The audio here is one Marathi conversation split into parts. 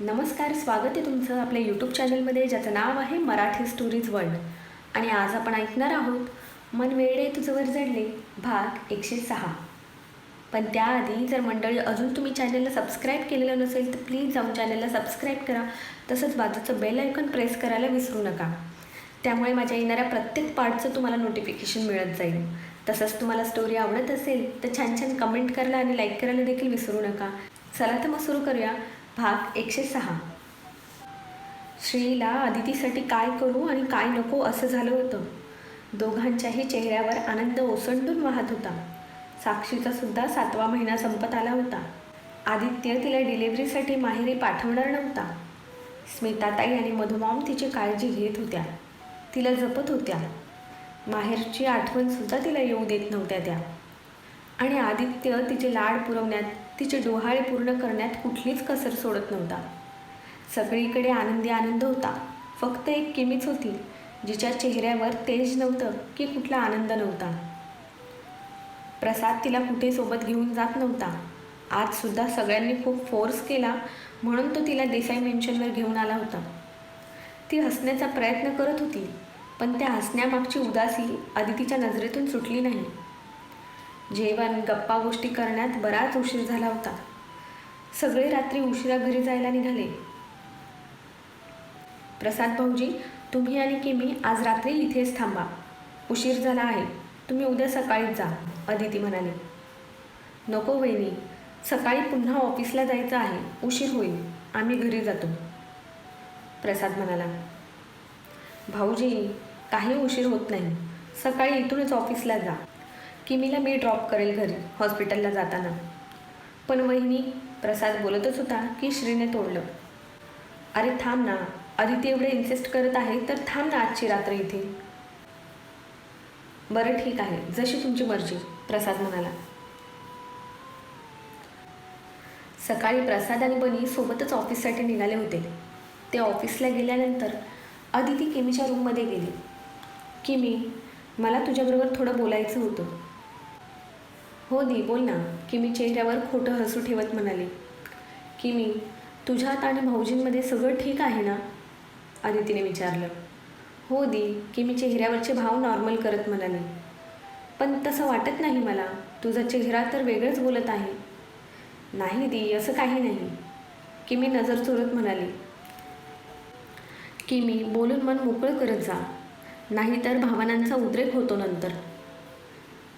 नमस्कार स्वागत आहे तुमचं आपल्या यूट्यूब चॅनलमध्ये ज्याचं नाव आहे मराठी स्टोरीज वर्ल्ड आणि आज आपण ऐकणार आहोत मन वेळे तुझं वर जडले भाग एकशे सहा. पण त्याआधी जर मंडळी अजून तुम्ही चॅनलला सबस्क्राईब केलेलं नसेल तर प्लीज जाऊन चॅनलला सबस्क्राईब करा. तसंच बाजूचं बेल आयकॉन प्रेस करायला विसरू नका. त्यामुळे माझ्या येणाऱ्या प्रत्येक पार्टचं तुम्हाला नोटिफिकेशन मिळत जाईल. तसंच तुम्हाला स्टोरी आवडत असेल तर छान छान कमेंट करायला आणि लाईक करायला देखील विसरू नका. चला तर मग सुरू करूया. भाग एकशे सहा. श्रीला अदितीसाठी काय करू आणि काय नको असं झालं होतं. दोघांच्याही चेहऱ्यावर आनंद ओसंडून वाहत होता. साक्षीचा सुद्धा सातवा महिना संपत आला होता. आदित्य तिला डिलिव्हरीसाठी माहेरी पाठवणार नव्हता. स्मिताताई आणि मधुमाम तिची काळजी घेत होत्या. तिला जपत होत्या. माहेरची आठवणसुद्धा तिला येऊ देत नव्हत्या त्या. आणि आदित्य तिचे लाड पुरवण्यात तिचे डोहाळे पूर्ण करण्यात कुठलीच कसर सोडत नव्हता. सगळीकडे आनंदी आनंद होता. फक्त एक किमीच होती जिच्या चेहऱ्यावर तेज नव्हतं की कुठला आनंद नव्हता. प्रसाद तिला कुठे सोबत घेऊन जात नव्हता. आजसुद्धा सगळ्यांनी खूप फोर्स केला म्हणून तो तिला देसाई मेन्शनवर घेऊन आला होता. ती हसण्याचा प्रयत्न करत होती पण त्या हसण्यामागची उदासी आदितीच्या नजरेतून सुटली नाही. जेवण गप्पा गोष्टी करण्यात बराच उशीर झाला होता. सगळे रात्री उशिरा घरी जायला निघाले. प्रसाद भाऊजी तुम्ही आणि किमी आज रात्री इथेच थांबा. उशीर झाला आहे. तुम्ही उद्या सकाळीच जा अदिती म्हणाली. नको वहिनी सकाळी पुन्हा ऑफिसला जायचं आहे. उशीर होईल. आम्ही घरी जातो. प्रसाद म्हणाला. भाऊजी काही उशीर होत नाही. सकाळी इथूनच ऑफिसला जा. किमीला मी ड्रॉप करेल घरी हॉस्पिटलला जाताना. पण वहिनी प्रसाद बोलतच होता की श्रीने तोडलं. अरे थांब ना आदिती एवढे इन्सिस्ट करत आहे तर थांब ना आजची रात्र इथे. बरं ठीक आहे जशी तुमची मर्जी प्रसाद म्हणाला. सकाळी प्रसाद आणि बनी सोबतच ऑफिससाठी निघाले होते. ते ऑफिसला गेल्यानंतर अदिती किमीच्या रूममध्ये गेली. किमी मला तुझ्याबरोबर थोडं बोलायचं होतं. हो दी बोल ना. की मी चेहऱ्यावर खोटं हसू ठेवत म्हणाली. मी तुझ्यात आणि भाऊजींमध्ये सगळं ठीक आहे ना? आदितीने विचारलं. हो दी की मी चेहऱ्यावरचे भाव नॉर्मल करत म्हणाली. पण तसं वाटत नाही मला. तुझा चेहरा तर वेगळंच बोलत आहे. नाही दी असं काही नाही. की मी नजर चोरत म्हणाली. मी बोलून मन मोकळं करत जा. नाहीतर भावनांचा उद्रेक होतो नंतर.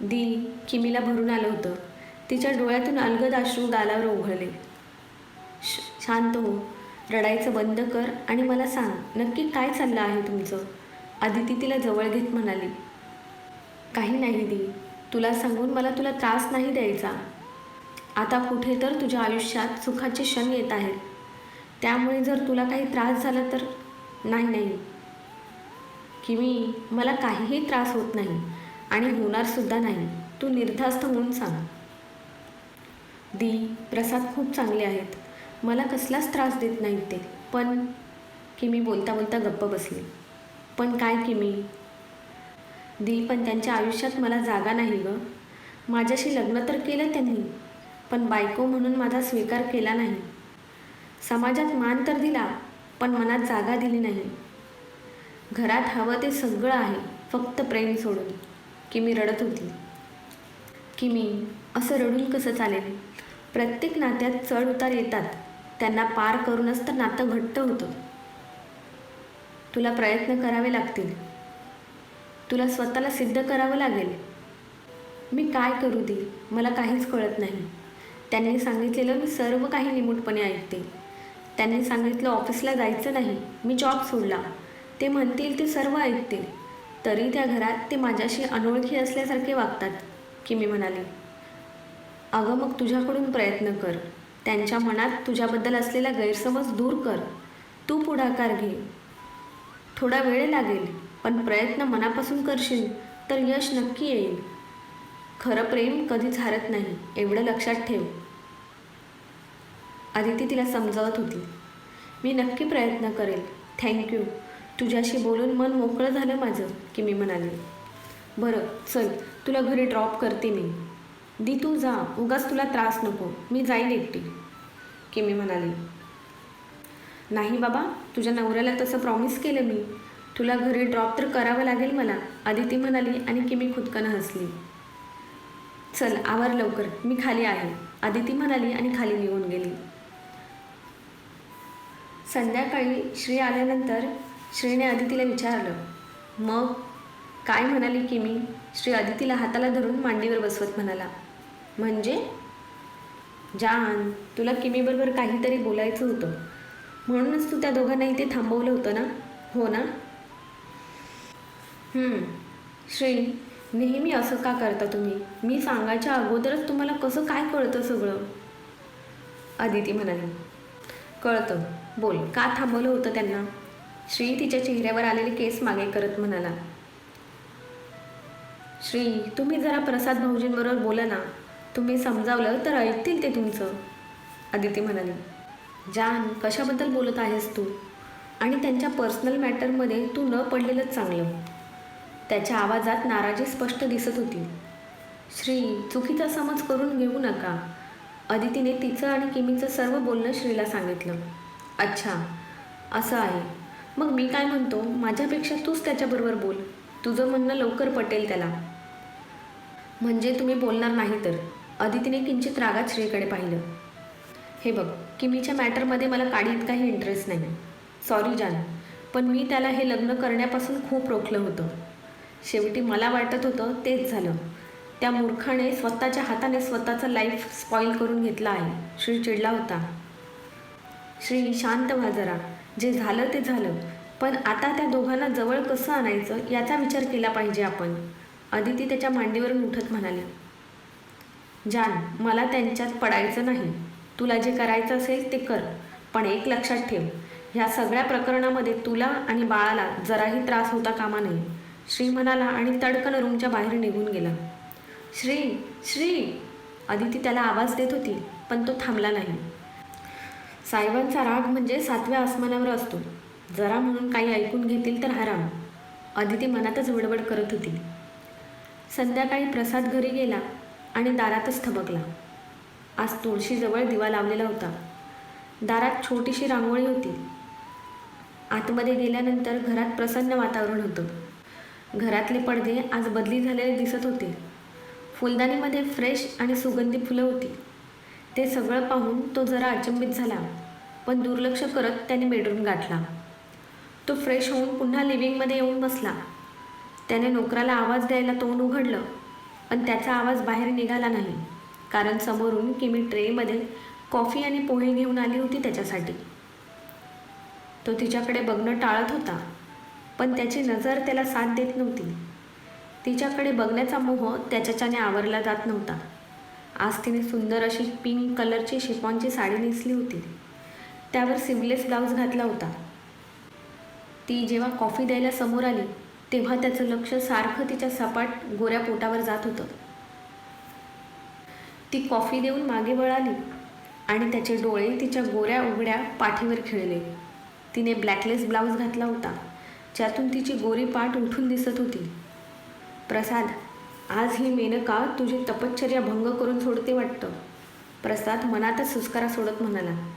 दी किमीला भरून आलं होतं. तिच्या डोळ्यातून अलगद अश्रू गालावर उघडले श शांत हो. रडायचं बंद कर आणि मला सांग नक्की काय चाललं आहे तुमचं? आदिती तिला जवळ घेत म्हणाली. काही नाही दी तुला सांगून मला तुला त्रास नाही द्यायचा. आता कुठे तर तुझ्या आयुष्यात सुखाचे क्षण येत आहेत. त्यामुळे जर तुला काही त्रास झाला तर नाही नाही. किमी मला काहीही त्रास होत नाही. आणि होणारसुद्धा नाही. तू निर्धास्त होऊन सांग. दी प्रसाद खूप चांगले आहेत. मला कसलाच त्रास देत नाहीत ते. पण किमी बोलता बोलता गप्प बसले. पण काय किमी? दी पण त्यांच्या आयुष्यात मला जागा नाही गं. माझ्याशी लग्न तर केलं त्यांनी पण बायको म्हणून माझा स्वीकार केला नाही. समाजात मान तर दिला पण मनात जागा दिली नाही. घरात हवं ते सगळं आहे फक्त प्रेम सोडून. की मी रडत होती. की मी असं रडून कसं चालेल? प्रत्येक नात्यात चढ उतार येतात. त्यांना पार करूनच तर नातं घट्ट होतं. तुला प्रयत्न करावे लागतील. तुला स्वतःला सिद्ध करावं लागेल. मी काय करू दे? मला काहीच कळत नाही. त्यांनी सांगितलेलं मी सर्व काही निमूटपणे ऐकते. त्यांनी सांगितलं ऑफिसला जायचं नाही. मी जॉब सोडला. ते म्हणतील ते सर्व ऐकतील. तरी त्या घरात ते माझ्याशी अनोळखी असल्यासारखे वागतात की मी म्हणाली अगं मग तुझ्याकडून प्रयत्न कर. त्यांच्या मनात तुझ्याबद्दल असलेला गैरसमज दूर कर. तू पुढाकार घे. थोडा वेळ लागेल पण प्रयत्न मनापासून करशील तर यश नक्की येईल. खरं प्रेम कधीच हारत नाही एवढं लक्षात ठेव. आदिती तिला समजावत होती. मी नक्की प्रयत्न करेल. थँक्यू. तुझ्याशी बोलून मन मोकळं झालं माझं की मी म्हणाले बरं चल तुला घरी ड्रॉप करते मी. दी तू जा उगाच तुला त्रास नको मी जाईन एकटी. की मी म्हणाली नाही बाबा तुझ्या नवऱ्याला तसं प्रॉमिस केलं मी. तुला घरी ड्रॉप तर करावं लागेल मला. आदिती म्हणाली आणि किमी खुदकन हसली. चल आवर लवकर मी खाली आहे. आदिती म्हणाली आणि खाली निघून गेली. संध्याकाळी श्री आल्यानंतर श्रीने आदितीला विचारलं मग काय म्हणाली की मी? श्री आदितीला हाताला धरून मांडीवर बसवत म्हणाला म्हणजे? जान तुला किमीबरोबर काहीतरी बोलायचं होतं. म्हणूनच तू त्या दोघांना इथे थांबवलं होतं ना? हो ना? श्री नेहमी असं का करता तुम्ही? मी सांगायच्या अगोदरच तुम्हाला कसं काय कळतं सगळं? आदिती म्हणाली कळतं. बोल का थांबवलं होतं त्यांना? श्री तिच्या चेहऱ्यावर आलेले केस मागे करत म्हणाला श्री तुम्ही जरा प्रसाद भाऊजींबरोबर बोला ना. तुम्ही समजावलं तर ऐकतील ते तुमचं. अदिती म्हणाली जान कशाबद्दल बोलत आहेस तू? आणि त्यांच्या पर्सनल मॅटरमध्ये तू न पडलेलंच चांगलं. त्याच्या आवाजात नाराजी स्पष्ट दिसत होती. श्री चुकीचा समज करून घेऊ नका. अदितीने तिचं आणि किमीचं सर्व बोलणं श्रीला सांगितलं. अच्छा असं आहे. मग मी काय म्हणतो? माझ्यापेक्षा तूच त्याच्याबरोबर बोल. तुझं म्हणणं लवकर पटेल त्याला. म्हणजे तुम्ही बोलणार नाही तर? अदितीने किंचित रागात श्रीकडे पाहिलं. हे बघ किमीच्या मॅटरमध्ये मला काडीत काही इंटरेस्ट नाही. सॉरी जान. पण मी त्याला हे लग्न करण्यापासून खूप रोखलं होतं. शेवटी मला वाटत होतं तेच झालं. त्या मूर्खाने स्वतःच्या हाताने स्वतःचं लाईफ स्पॉईल करून घेतला आहे. श्री चिडला होता. श्री शांत व्हा जरा. जे झालं ते झालं. पण आता त्या दोघांना जवळ कसं आणायचं याचा विचार केला पाहिजे आपण. अदिती त्याच्या मांडीवरून उठत म्हणाली जान मला त्यांच्यात पडायचं नाही. तुला जे करायचं असेल ते कर पण एक लक्षात ठेव. ह्या सगळ्या प्रकरणामध्ये तुला आणि बाळाला जराही त्रास होता कामा नये. श्री म्हणाला आणि तडकन रूमच्या बाहेर निघून गेला. श्री श्री अदिती त्याला आवाज देत होती पण तो थांबला नाही. साहेबांचा राग म्हणजे सातव्या आसमानावर असतो. जरा म्हणून काही ऐकून घेतील तर हराम. अदिती मनातच बडबड करत होती. संध्याकाळी प्रसाद घरी गेला आणि दारातच थबकला. आज तुळशीजवळ दिवा लावलेला होता. दारात छोटीशी रांगोळी होती. आतमध्ये गेल्यानंतर घरात प्रसन्न वातावरण होतं. घरातले पडदे आज बदली झालेले दिसत होते. फुलदाणीमध्ये फ्रेश आणि सुगंधी फुलं होती. ते सगळं पाहून तो जरा अचंबित झाला पण दुर्लक्ष करत त्याने बेडरूम गाठला. तो फ्रेश होऊन पुन्हा लिव्हिंगमध्ये येऊन बसला. त्याने नोकराला आवाज द्यायला तोंड उघडलं पण त्याचा आवाज बाहेर निघाला नाही कारण समोरून किमी ट्रेमध्ये कॉफी आणि पोहे घेऊन आली होती त्याच्यासाठी. तो तिच्याकडे बघणं टाळत होता पण त्याची नजर त्याला साथ देत नव्हती. तिच्याकडे बघण्याचा मोह त्याच्याच्याने आवरला जात नव्हता. आज तिने सुंदर अशी पिंक कलरची शिफॉनची साडी नेसली होती. त्यावर सिवलेस ब्लाऊज घातला होता. ती जेव्हा कॉफी द्यायला समोर आली तेव्हा त्याचं लक्ष सारखं तिच्या सपाट गोऱ्या पोटावर जात होतं. ती कॉफी देऊन मागे वळाली आणि त्याचे डोळे तिच्या गोऱ्या उघड्या पाठीवर खेळले. तिने ब्लॅकलेस ब्लाऊज घातला होता ज्यातून तिची गोरी पाठ उठून दिसत होती. प्रसाद आज ही मेनका तुझी तपश्चर्या भंग करून सोडते वाटतं? प्रसाद मनातच सुस्कारा सोडत म्हणाला.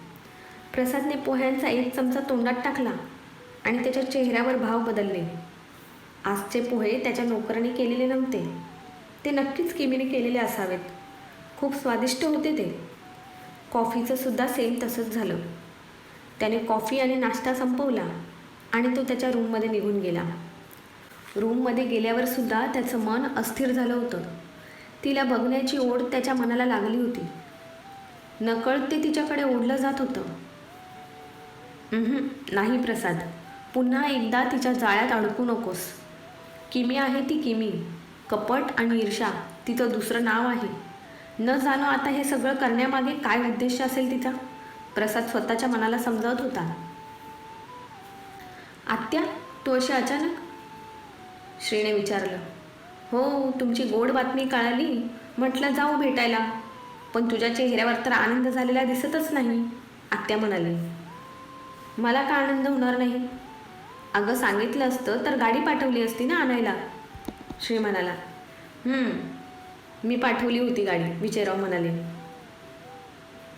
प्रसादने पोह्यांचा एक चमचा तोंडात टाकला आणि त्याच्या चेहऱ्यावर भाव बदलले. आजचे पोहे त्याच्या नोकराने केलेले नव्हते. ते नक्कीच किमीने केलेले असावेत. खूप स्वादिष्ट होते ते. कॉफीचं सुद्धा सेम तसंच झालं. त्याने कॉफी आणि नाश्ता संपवला आणि तो त्याच्या रूममध्ये निघून गेला. रूममध्ये गेल्यावर सुद्धा त्याचं मन अस्थिर झालं होतं. तिला बघण्याची ओढ त्याच्या मनाला लागली होती. नकळत ते तिच्याकडे ओढलं जात होतं. नाही प्रसाद. पुन्हा एकदा तिच्या जाळ्यात अडकू नकोस. किमी आहे ती किमी. कपट आणि ईर्षा तिचं दुसरं नाव आहे. न जाणं आता हे सगळं करण्यामागे काय उद्देश असेल तिचा? प्रसाद स्वतःच्या मनाला समजावत होता. आत्या तू अशी अचानक श्रीने विचारलं हो तुमची गोड बातमी कळाली. म्हटलं जाऊ भेटायला. पण तुझ्या चेहऱ्यावर तर आनंद झालेला दिसतच नाही आत्या म्हणाली. मला का आनंद होणार नाही? अगं सांगितलं असतं तर गाडी पाठवली असती ना आणायला. श्री म्हणाला मी पाठवली होती गाडी विजयराव म्हणाले.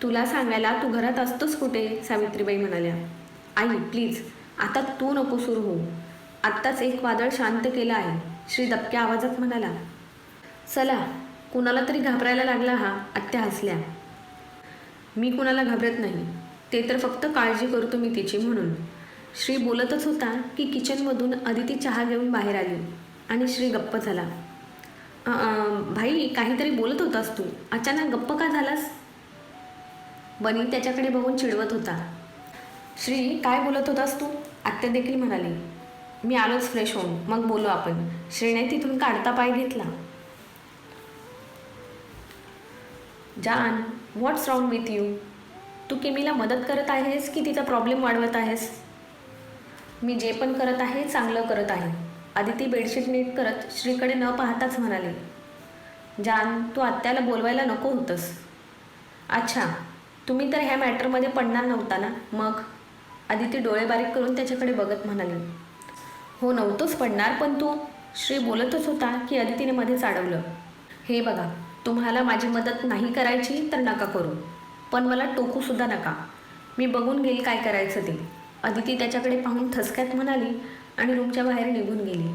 तुला सांगायला तू घरात असतोस कुठे? सावित्रीबाई म्हणाल्या. आई प्लीज आता तू नको सुरू हो आत्ताच एक वादळ शांत केलं आहे. श्री दबक्या आवाजात म्हणाला चला कुणाला तरी घाबरायला लागला हा आत्या हसल्या. मी कुणाला घाबरत नाही. ते तर फक्त काळजी करतो मी तिची म्हणून. श्री बोलतच होता की किचनमधून अदिती चहा घेऊन बाहेर आली आणि श्री गप्प झाला. भाई काहीतरी बोलत होतास तू. अचानक गप्प का झालास? बनी त्याच्याकडे बघून चिडवत होता. श्री काय बोलत होतास तू? आत्या देखील म्हणाली. मी आलोच फ्रेश होऊन. मग बोलू आपण. श्रीने तिथून काढता पाय घेतला. जान व्हॉट्स रॉंग विथ यू तू किमीला मदत करत आहेस की तिचा प्रॉब्लेम वाढवत आहेस? मी जे पण करत आहे चांगलं करत आहे. आदिती बेडशीट नीट करत श्रीकडे न पाहताच म्हणाले जान तू आत्याला बोलवायला नको होतंस. अच्छा तुम्ही तर ह्या मॅटरमध्ये पडणार नव्हता ना? मग? आदिती डोळे बारीक करून त्याच्याकडे बघत म्हणाली हो नव्हतंच पडणार पण तू श्री बोलतच होता की अदितीने मध्येच अडवलं. हे बघा तुम्हाला माझी मदत नाही करायची तर नका करू. पण मला टोकूसुद्धा नका. मी बघून घेईल काय करायचं ते. अदिती त्याच्याकडे पाहून ठसक्यात म्हणाली आणि रूमच्या बाहेर निघून गेली.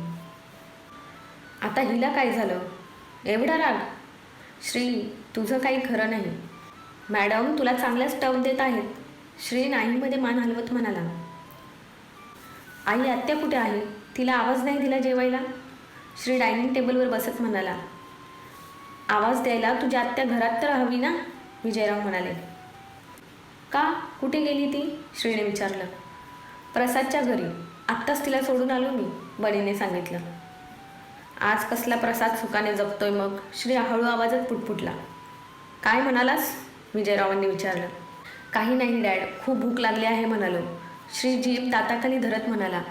आता हिला काय झालं? एवढा राग? श्री तुझं काही खरं नाही. मॅडम तुला चांगल्याच टव देत आहेत. श्री नाहीमध्ये मान हलवत म्हणाला. आई आत्या कुठे आहे? तिला आवाज नाही दिला जेवायला? श्री डायनिंग टेबलवर बसत म्हणाला आवाज द्यायला तुझी आत्या घरात तर हवी ना? विजयराव म्हणाले. का? कुठे गेली ती? श्रीने विचारलं. प्रसादच्या घरी. आत्ताच तिला सोडून आलो मी बनीने सांगितलं. आज कसला प्रसाद सुखाने जपतोय मग? श्री हळू आवाजात पुटपुटला. काय म्हणालास? विजयरावांनी विचारलं. काही नाही डॅड. खूप भूक लागली आहे म्हणालो. श्री जीभ दाताखाली धरत म्हणाला